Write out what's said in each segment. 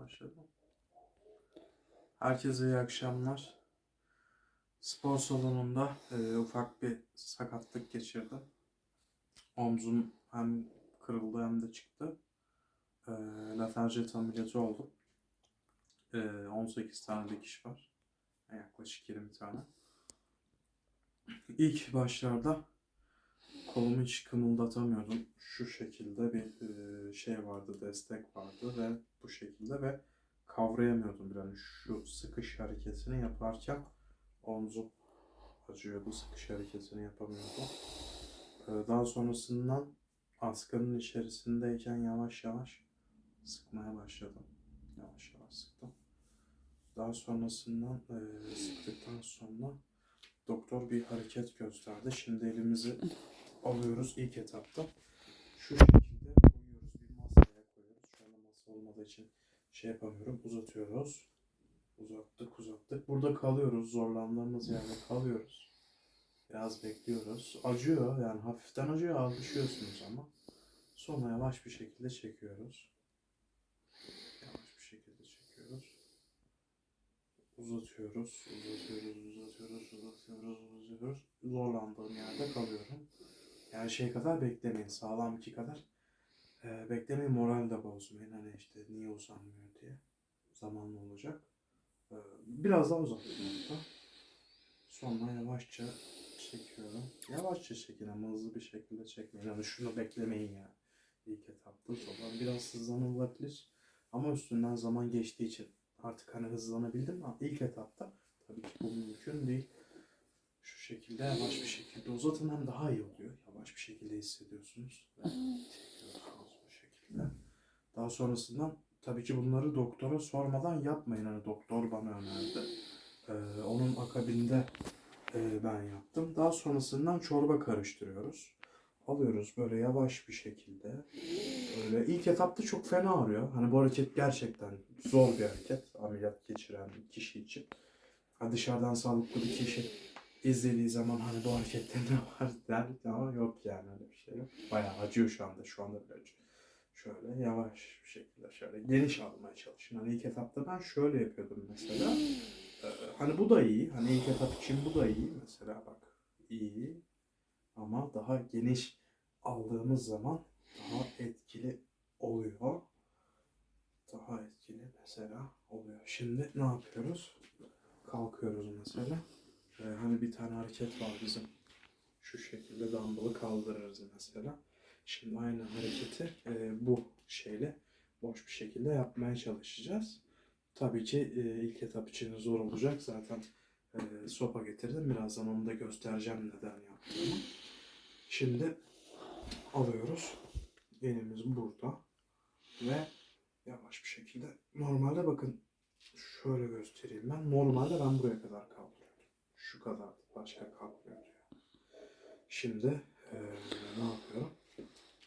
Başladım. Herkese iyi akşamlar. Spor salonunda e, ufak bir sakatlık geçirdim. Omzum hem kırıldı hem de çıktı. E, lateral jet ameliyatı oldum. E, 18 tane dikiş var. Yaklaşık 20 tane. İlk başlarda kolumu hiç kımıldatamıyordum. Şu şekilde bir e, şey vardı, destek vardı ve bu şekilde ve kavrayamıyordum yani şu sıkış hareketini yaparken omzum acıyordu, sıkış hareketini yapamıyordum. E, daha sonrasından askının içerisindeyken yavaş yavaş sıkmaya başladım. Yavaş yavaş sıktım. Daha sonrasından e, sıktıktan sonra doktor bir hareket gösterdi. Şimdi elimizi alıyoruz ilk etapta. Şu şekilde koyuyoruz. Bir masaya koyuyoruz. Şu anda masa olmadığı için şey yapamıyorum. Uzatıyoruz. Uzattık uzattık. Burada kalıyoruz. Zorlandığımız yerde kalıyoruz. Biraz bekliyoruz. Acıyor yani hafiften acıyor. Alışıyorsunuz ama. Sonra yavaş bir şekilde çekiyoruz. Yavaş bir şekilde çekiyoruz. Uzatıyoruz, uzatıyoruz, uzatıyoruz, uzatıyoruz, uzatıyoruz. Zorlandığım yerde kalıyorum. Yani şey kadar beklemeyin. Sağlam iki kadar. Ee, beklemeyin moral de bozmayın. Hani işte niye uzanmıyor diye. Zamanlı olacak. Ee, biraz daha hatta. Sonra yavaşça çekiyorum. Yavaşça çekin ama hızlı bir şekilde çekmeyin. Yani şunu beklemeyin yani. İlk etapta sonra biraz hızlanılabilir. Ama üstünden zaman geçtiği için artık hani hızlanabildim ama ilk etapta tabii ki bu mümkün değil. Şu şekilde yavaş bir şekilde uzatın hem daha iyi oluyor. Yavaş bir şekilde hissediyorsunuz. Ve çekiyorsunuz bu şekilde. Daha sonrasından tabii ki bunları doktora sormadan yapmayın. Hani doktor bana önerdi. Ee, onun akabinde e, ben yaptım. Daha sonrasından çorba karıştırıyoruz. Alıyoruz böyle yavaş bir şekilde. Böyle ilk etapta çok fena ağrıyor. Hani bu hareket gerçekten zor bir hareket. Ameliyat geçiren kişi için. Ha dışarıdan sağlıklı bir kişi izlediği zaman hani bu harekette ne var der ama yok yani öyle bir şey yok. Bayağı acıyor şu anda. Şu anda bile. Şöyle yavaş bir şekilde şöyle geniş almaya çalışın. Hani ilk etapta ben şöyle yapıyordum mesela. Ee, hani bu da iyi. Hani ilk etap için bu da iyi. Mesela bak iyi. Ama daha geniş aldığımız zaman daha etkili oluyor. Daha etkili mesela oluyor. Şimdi ne yapıyoruz? Kalkıyoruz mesela. Ee, hani bir tane hareket var bizim. Şu şekilde dumbbell'ı kaldırırız mesela. Şimdi aynı hareketi e, bu şeyle boş bir şekilde yapmaya çalışacağız. Tabii ki e, ilk etap için zor olacak. Zaten e, sopa getirdim. Birazdan onu da göstereceğim neden yaptığımı. Şimdi alıyoruz. Elimiz burada. Ve yavaş bir şekilde. Normalde bakın şöyle göstereyim ben. Normalde ben buraya kadar kaldırıyordum. Şu kadar. Başka kalkmıyor diyor. Şimdi eee, ne yapıyorum?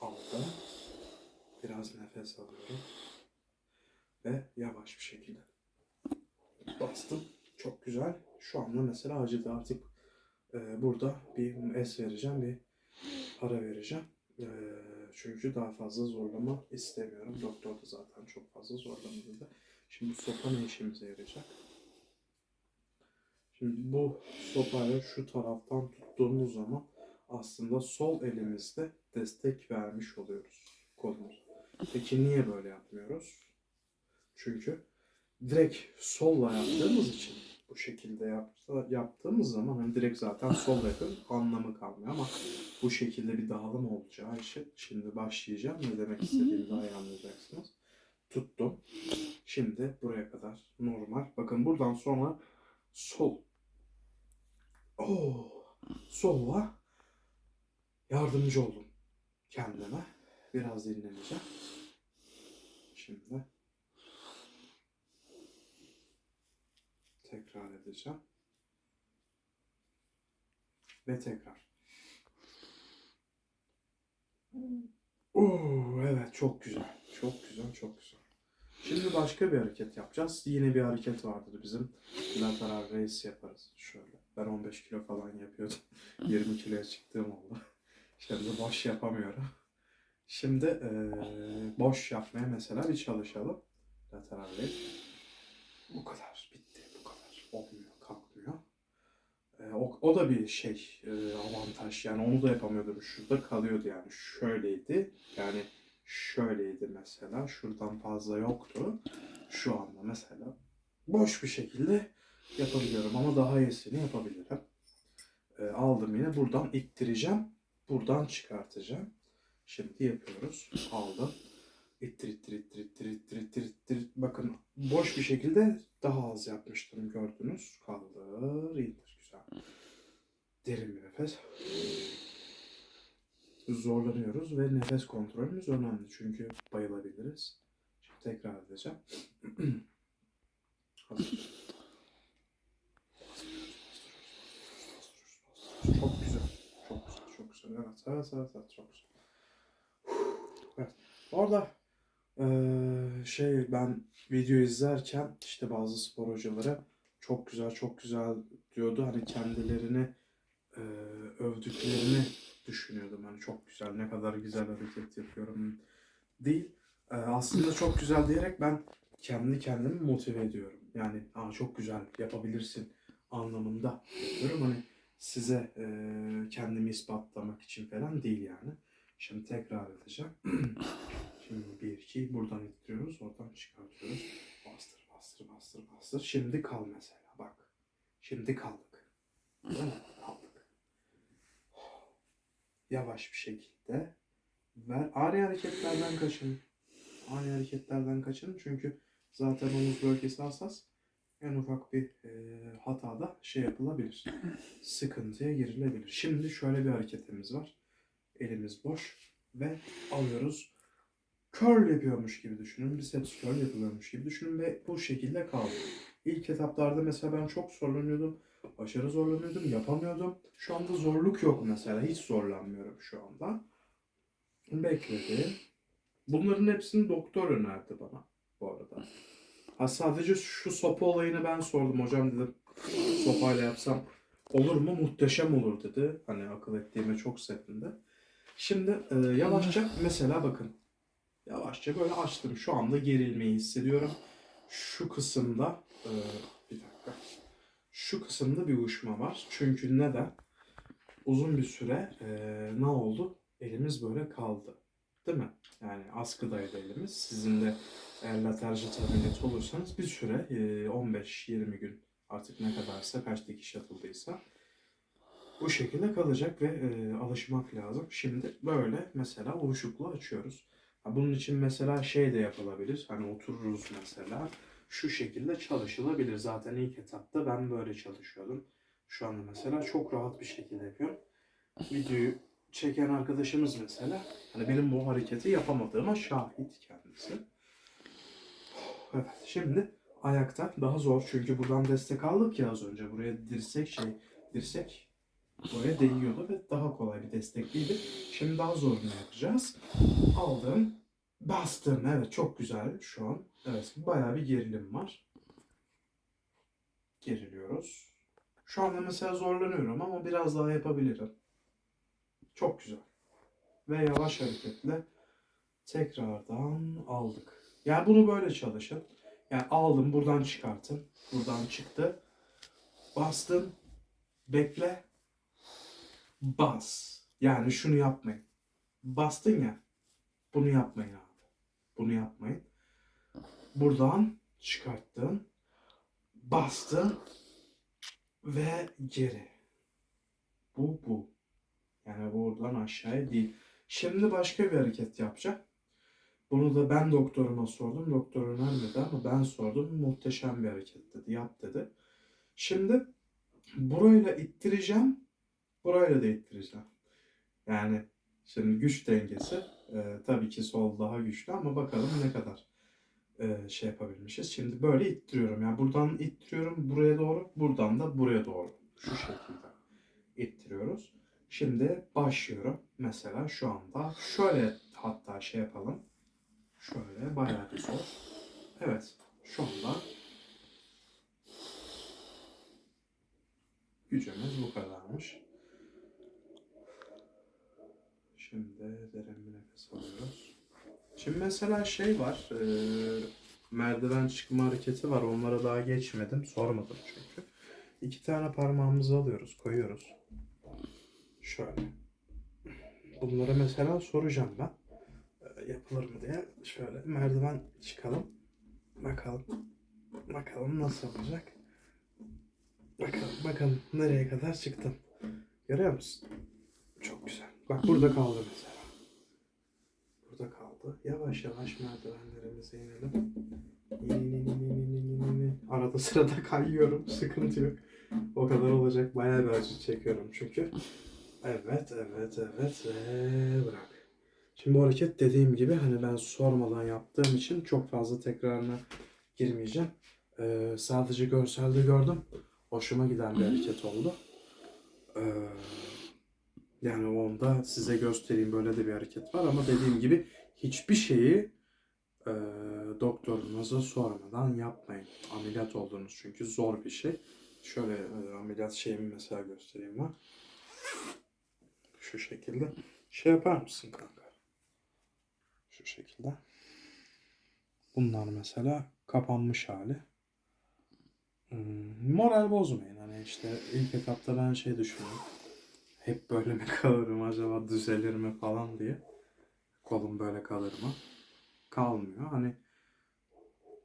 Altta biraz nefes alıyorum. Ve yavaş bir şekilde bastım. Çok güzel. Şu anda mesela acıdı artık. eee, burada bir es vereceğim. Bir ara vereceğim. Eee, çünkü daha fazla zorlama istemiyorum. Doktor da zaten çok fazla zorlamadı. Şimdi bu sopa ne işimize yarayacak? Şimdi bu sopayla şu taraftan tuttuğumuz zaman aslında sol elimizde destek vermiş oluyoruz kolumuza. Peki niye böyle yapmıyoruz? Çünkü direkt solla yaptığımız için bu şekilde yapsa, yaptığımız zaman hani direkt zaten sol yapıyoruz anlamı kalmıyor ama bu şekilde bir dağılım olacağı için şimdi başlayacağım ne demek istediğimi daha iyi anlayacaksınız. Tuttum. Şimdi buraya kadar normal. Bakın buradan sonra sol. Oo, solla yardımcı oldum kendime. Biraz dinleneceğim. Şimdi tekrar edeceğim. Ve tekrar. Oo, evet çok güzel. Çok güzel, çok güzel. Şimdi başka bir hareket yapacağız. Yine bir hareket vardır bizim. Lateral raise yaparız. Şöyle. Ben 15 kilo falan yapıyordum. 20 kiloya çıktığım oldu. Şimdi boş yapamıyorum. Şimdi eee, boş yapmaya mesela bir çalışalım. Lateral. Bu kadar. Bitti. Bu kadar. Olmuyor. Kalkmıyor. Ee, o, o da bir şey e, avantaj. Yani onu da yapamıyordum. Şurada kalıyordu yani. Şöyleydi. Yani şöyleydi mesela. Şuradan fazla yoktu. Şu anda mesela boş bir şekilde yapabiliyorum ama daha iyisini yapabilirim. Ee, aldım yine buradan ittireceğim. Buradan çıkartacağım. Şimdi yapıyoruz. Aldım. İttir ittir ittir ittir ittir ittir ittir. Bakın boş bir şekilde daha az yapmıştım gördünüz. Kaldır indir. Güzel. Derin bir nefes. Zorlanıyoruz ve nefes kontrolümüz önemli. Çünkü bayılabiliriz. Şimdi tekrar edeceğim. Hazır. Çok güzel. Çok güzel. Evet. Evet. Evet. çok güzel. Evet. Orada eee, şey ben video izlerken işte bazı spor hocaları çok güzel çok güzel diyordu. Hani kendilerini eee, övdüklerini düşünüyordum. Hani çok güzel ne kadar güzel hareket yapıyorum değil. Eee, aslında çok güzel diyerek ben kendi kendimi motive ediyorum. Yani Aa, çok güzel yapabilirsin anlamında yapıyorum. Hani size eee, kendimi ispatlamak için falan değil yani. Şimdi tekrar edeceğim. Şimdi bir iki buradan ittiriyoruz, oradan çıkartıyoruz. Bastır, bastır, bastır, bastır. Şimdi kal mesela bak. Şimdi kaldık. Kaldık. Yavaş bir şekilde ver. Ani hareketlerden kaçın. Ani hareketlerden kaçın çünkü zaten omuz bölgesi hassas. En ufak bir e, hatada şey yapılabilir. Sıkıntıya girilebilir. Şimdi şöyle bir hareketimiz var. Elimiz boş ve alıyoruz. Curl yapıyormuş gibi düşünün. Biceps curl yapılıyormuş gibi düşünün ve bu şekilde kaldı. İlk etaplarda mesela ben çok zorlanıyordum. Aşırı zorlanıyordum. Yapamıyordum. Şu anda zorluk yok mesela. Hiç zorlanmıyorum şu anda. Bekledim. Bunların hepsini doktor önerdi bana bu arada. Ha sadece şu sopa olayını ben sordum. Hocam dedim sopayla yapsam olur mu? Muhteşem olur dedi. Hani akıl ettiğime çok sevindi. Şimdi e, yavaşça mesela bakın. Yavaşça böyle açtım. Şu anda gerilmeyi hissediyorum. Şu kısımda e, bir dakika. Şu kısımda bir uyuşma var. Çünkü neden? Uzun bir süre e, ne oldu? Elimiz böyle kaldı. Değil mi? Yani askıdaydı elimiz. Sizin de eğer lateral jeta ameliyatı olursanız bir süre e, 15-20 gün artık ne kadarsa kaç dikiş atıldıysa bu şekilde kalacak ve e, alışmak lazım. Şimdi böyle mesela uyuşukluğu açıyoruz. Ha, bunun için mesela şey de yapılabilir. Hani otururuz mesela. Şu şekilde çalışılabilir. Zaten ilk etapta ben böyle çalışıyordum. Şu anda mesela çok rahat bir şekilde yapıyorum. Videoyu çeken arkadaşımız mesela hani benim bu hareketi yapamadığıma şahit kendisi. Evet şimdi ayakta daha zor çünkü buradan destek aldık ya az önce. Buraya dirsek şey dirsek buraya değiyordu ve daha kolay bir destekliydi. Şimdi daha zorunu yapacağız. Aldım. Bastım. Evet çok güzel şu an. Evet bayağı bir gerilim var. Geriliyoruz. Şu anda mesela zorlanıyorum ama biraz daha yapabilirim. Çok güzel. Ve yavaş hareketle tekrardan aldık. Yani bunu böyle çalışın. Yani aldım buradan çıkartın. Buradan çıktı. Bastım. Bekle. Bas. Yani şunu yapmayın. Bastın ya. Bunu yapmayın abi. Bunu yapmayın. Buradan çıkarttın. Bastın. Ve geri. Bu bu. Yani buradan aşağıya değil. Şimdi başka bir hareket yapacağım. Bunu da ben doktoruma sordum. Doktor önermedi ama ben sordum. Muhteşem bir hareket dedi. Yap dedi. Şimdi burayla ittireceğim. Burayla da ittireceğim. Yani şimdi güç dengesi e, tabii ki sol daha güçlü ama bakalım ne kadar e, şey yapabilmişiz. Şimdi böyle ittiriyorum. Yani buradan ittiriyorum buraya doğru. Buradan da buraya doğru. Şu şekilde ittiriyoruz. Şimdi başlıyorum. Mesela şu anda şöyle hatta şey yapalım. Şöyle bayağı bir zor. Evet. Şu anda gücümüz bu kadarmış. Şimdi derin bir nefes alıyoruz. Şimdi mesela şey var. eee, merdiven çıkma hareketi var. Onlara daha geçmedim. Sormadım çünkü. İki tane parmağımızı alıyoruz, koyuyoruz. Şöyle. Bunları mesela soracağım ben. Ee, Yapılır mı diye. Şöyle merdiven çıkalım. Bakalım. Bakalım nasıl olacak. Bakalım, bakalım nereye kadar çıktım. Görüyor musun? Çok güzel. Bak burada kaldı mesela. Burada kaldı. Yavaş yavaş merdivenlerimize inelim. İn, in, in, in, in, in, in, in. Arada sırada kayıyorum. Sıkıntı yok. O kadar olacak. Bayağı bir acı çekiyorum çünkü. Evet, evet, evet. Ve bırak. Şimdi bu hareket dediğim gibi hani ben sormadan yaptığım için çok fazla tekrarına girmeyeceğim. Ee, sadece görselde gördüm. Hoşuma giden bir hareket oldu. Ee, yani onda size göstereyim böyle de bir hareket var ama dediğim gibi hiçbir şeyi e, doktorunuza sormadan yapmayın. Ameliyat oldunuz çünkü zor bir şey. Şöyle e, ameliyat şeyimi mesela göstereyim ben. Şu şekilde. Şey yapar mısın kanka? Şu şekilde. Bunlar mesela kapanmış hali. Hmm, moral bozmayın. Hani işte ilk etapta ben şey düşünüyorum. Hep böyle mi kalırım acaba düzelir mi falan diye. Kolum böyle kalır mı? Kalmıyor. Hani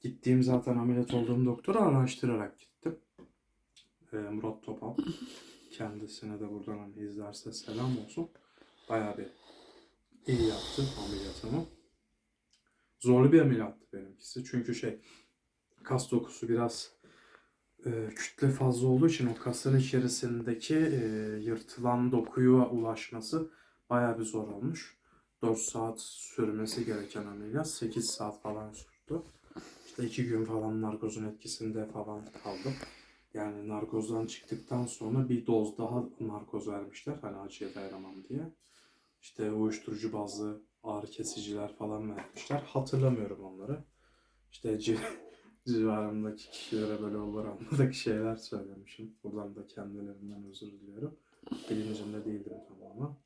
gittiğim zaten ameliyat olduğum doktoru araştırarak gittim. Ee, Murat Topal. Kendisine de buradan hani izlerse selam olsun. Bayağı bir iyi yaptı ameliyatımı. Zorlu bir ameliyattı benimkisi. Çünkü şey kas dokusu biraz e, kütle fazla olduğu için o kasın içerisindeki e, yırtılan dokuya ulaşması bayağı bir zor olmuş. 4 saat sürmesi gereken ameliyat 8 saat falan sürdü. İşte 2 gün falan narkozun etkisinde falan kaldım. Yani narkozdan çıktıktan sonra bir doz daha narkoz vermişler. Hani acıya dayanamam diye. İşte uyuşturucu bazlı ağrı kesiciler falan vermişler. Hatırlamıyorum onları. İşte ci- civarımdaki kişilere böyle olur anladık şeyler söylemişim. Buradan da kendilerinden özür diliyorum. Bilincimde değildim tamamen.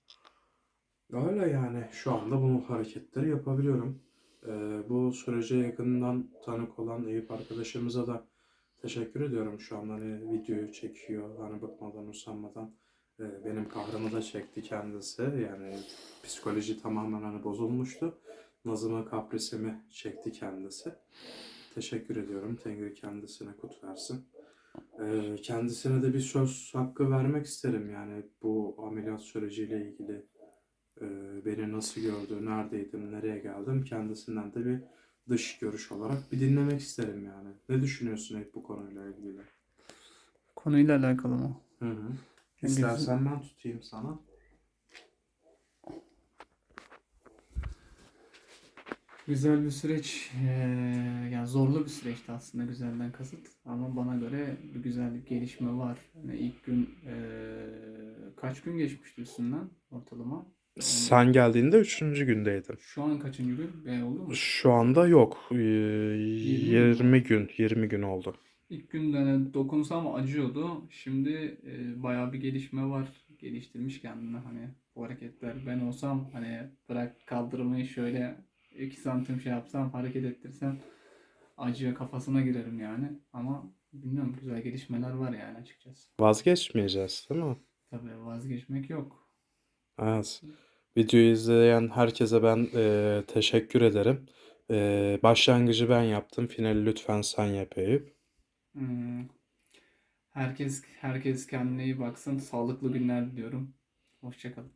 Öyle yani şu anda bu hareketleri yapabiliyorum. Ee, bu sürece yakından tanık olan Eyüp arkadaşımıza da teşekkür ediyorum. Şu an hani videoyu çekiyor. Hani bıkmadan usanmadan e, benim kahrımı da çekti kendisi. Yani psikoloji tamamen hani bozulmuştu. Nazımı kaprisimi çekti kendisi. Teşekkür ediyorum. Tengri kendisine kut versin. Ee, kendisine de bir söz hakkı vermek isterim yani bu ameliyat süreciyle ilgili e, beni nasıl gördü, neredeydim, nereye geldim kendisinden de bir dış görüş olarak bir dinlemek isterim yani. Ne düşünüyorsun hep bu konuyla ilgili? Konuyla alakalı mı? Hı hı. Çünkü İstersen ben tutayım sana. Güzel bir süreç, eee, yani zorlu bir süreçti aslında güzelden kasıt. Ama bana göre bir güzel bir gelişme var. Yani ilk gün eee, kaç gün geçmişti üstünden ortalama? Sen geldiğinde üçüncü gündeydin. Şu an kaçıncı gün? E, oldu mu? Şu anda yok. Ee, Yirmi 20 gün, 20 gün oldu. İlk günde hani dokunsam acıyordu. Şimdi eee bayağı bir gelişme var. Geliştirmiş kendini hani bu hareketler. Ben olsam hani bırak kaldırmayı şöyle 2 santim şey yapsam hareket ettirsem acıya kafasına girerim yani. Ama bilmiyorum güzel gelişmeler var yani açıkçası. Vazgeçmeyeceğiz değil mi? Tabii vazgeçmek yok. Evet. Videoyu izleyen herkese ben e, teşekkür ederim. E, başlangıcı ben yaptım. Finali lütfen sen yap Eyüp. Hmm. Herkes herkes kendine iyi baksın. Sağlıklı günler diliyorum. Hoşçakalın.